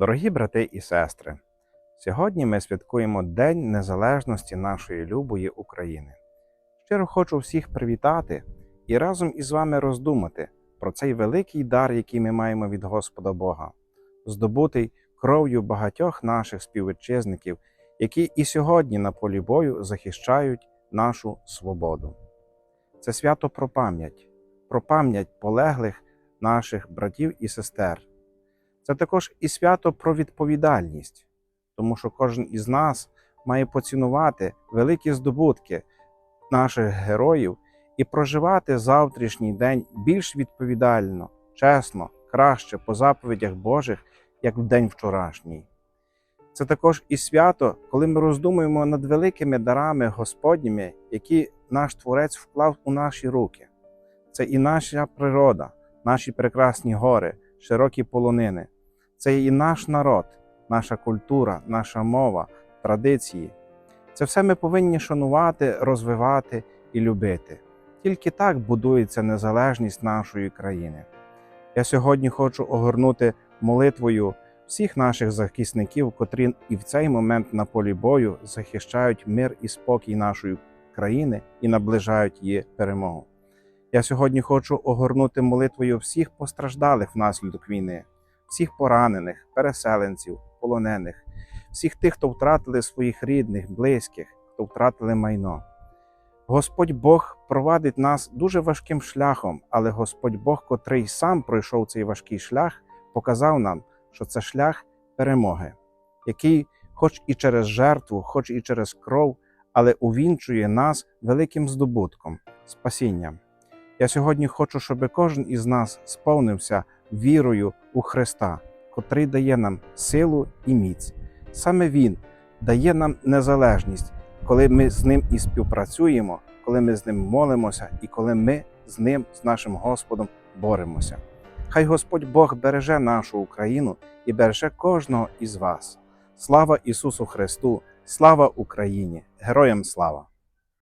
Дорогі брати і сестри, сьогодні ми святкуємо День Незалежності нашої любої України. Щиро хочу всіх привітати і разом із вами роздумати про цей великий дар, який ми маємо від Господа Бога, здобутий кров'ю багатьох наших співвітчизників, які і сьогодні на полі бою захищають нашу свободу. Це свято про пам'ять, про пам'ять полеглих наших братів і сестер. Це також і свято про відповідальність, тому що кожен із нас має поцінувати великі здобутки наших героїв і проживати завтрашній день більш відповідально, чесно, краще по заповідях Божих, як в день вчорашній. Це також і свято, коли ми роздумуємо над великими дарами Господніми, які наш Творець вклав у наші руки. Це і наша природа, наші прекрасні гори, широкі полонини. Це і наш народ, наша культура, наша мова, традиції. Це все ми повинні шанувати, розвивати і любити. Тільки так будується незалежність нашої країни. Я сьогодні хочу огорнути молитвою всіх наших захисників, котрі і в цей момент на полі бою захищають мир і спокій нашої країни і наближають її перемогу. Я сьогодні хочу огорнути молитвою всіх постраждалих внаслідок війни, всіх поранених, переселенців, полонених, всіх тих, хто втратили своїх рідних, близьких, хто втратили майно. Господь Бог провадить нас дуже важким шляхом, але Господь Бог, котрий сам пройшов цей важкий шлях, показав нам, що це шлях перемоги, який, хоч і через жертву, хоч і через кров, але увінчує нас великим здобутком, спасінням. Я сьогодні хочу, щоб кожен із нас сповнився вірою у Христа, котрий дає нам силу і міць. Саме Він дає нам незалежність, коли ми з ним і співпрацюємо, коли ми з ним молимося, і коли ми з ним, з нашим Господом, боремося. Хай Господь Бог береже нашу Україну і береже кожного із вас. Слава Ісусу Христу! Слава Україні! Героям слава!